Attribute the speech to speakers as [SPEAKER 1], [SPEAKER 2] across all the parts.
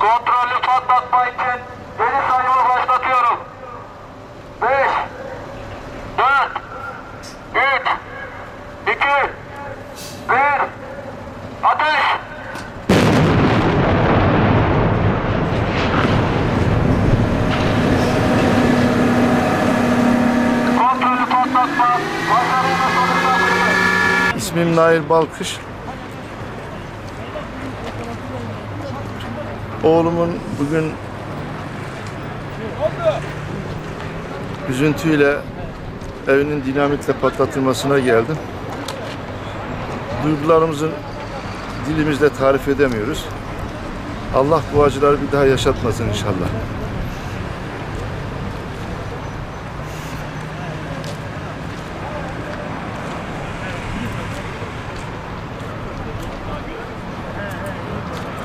[SPEAKER 1] Kontrollü patlatma için geri sayımı başlatıyorum. 5 4 3 2 1 Ateş! Kontrollü patlatma başarıyla sonuçlandı.
[SPEAKER 2] İsmim Nail Balkış. Oğlumun bugün üzüntüyle evinin dinamitle patlatılmasına geldim. Duygularımızın dilimizle tarif edemiyoruz. Allah bu acıları bir daha yaşatmasın inşallah.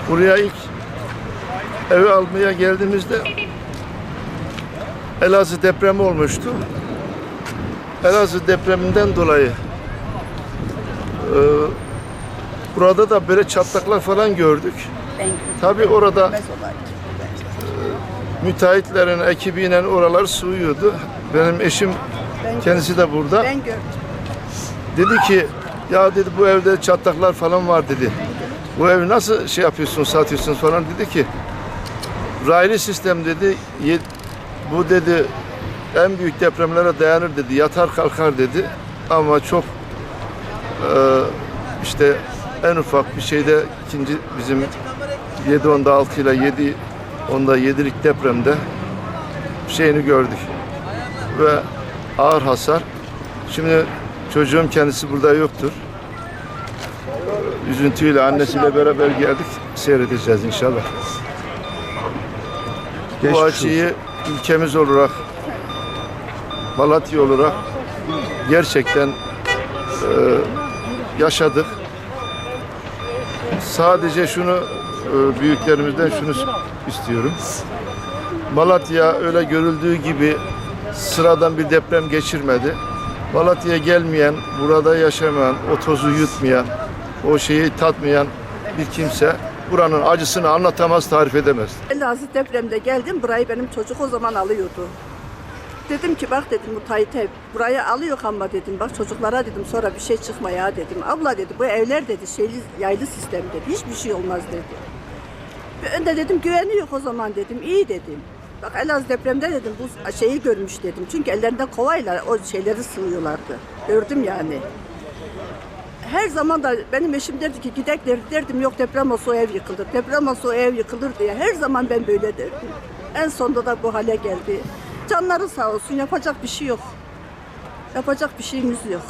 [SPEAKER 2] Buraya ilk evi almaya geldiğimizde Elazığ depremi olmuştu. Elazığ depreminden dolayı e, burada da böyle çatlaklar falan gördük. Tabii orada
[SPEAKER 3] olaydım.
[SPEAKER 2] müteahhitlerin ekibiyle oralar suyuyordu. Benim eşim kendisi de burada. Dedi ki ya dedi bu evde çatlaklar falan var dedi. Bu evi nasıl şey yapıyorsun satıyorsun falan dedi ki raylı sistem dedi bu dedi en büyük depremlere dayanır dedi yatar kalkar dedi ama çok e, işte en ufak bir şeyde ikinci bizim 7 onda 6 ile 7 onda 7'lik depremde şeyini gördük ve ağır hasar. Şimdi çocuğum kendisi burada yoktur. Üzüntüyle annesiyle beraber geldik. Seyredeceğiz inşallah. Bu acıyı ülkemiz olarak Malatya olarak gerçekten e, yaşadık. Sadece şunu e, büyüklerimizden şunu istiyorum. Malatya öyle görüldüğü gibi sıradan bir deprem geçirmedi. Malatya'ya gelmeyen, burada yaşamayan, o tozu yutmayan, o şeyi tatmayan bir kimse buranın acısını anlatamaz, tarif edemez.
[SPEAKER 3] Elazığ depremde geldim. Burayı benim çocuk o zaman alıyordu. Dedim ki bak dedim müteahhite burayı alıyor ama dedim bak çocuklara dedim sonra bir şey çıkma ya dedim. Abla dedi bu evler dedi şeyli yaylı sistem dedi hiçbir şey olmaz dedi. Ben de dedim güveni yok o zaman dedim iyi dedim. Bak Elazığ depremde dedim bu şeyi görmüş dedim. Çünkü ellerinde kovayla o şeyleri sığıyorlardı. Gördüm yani. Her zaman da benim eşim derdi ki gidek derdi, derdim yok deprem olsa o ev yıkılır. Deprem olsa o ev yıkılır diye. Her zaman ben böyle derdim. En sonunda da bu hale geldi. Canları sağ olsun yapacak bir şey yok. Yapacak bir şeyimiz yok.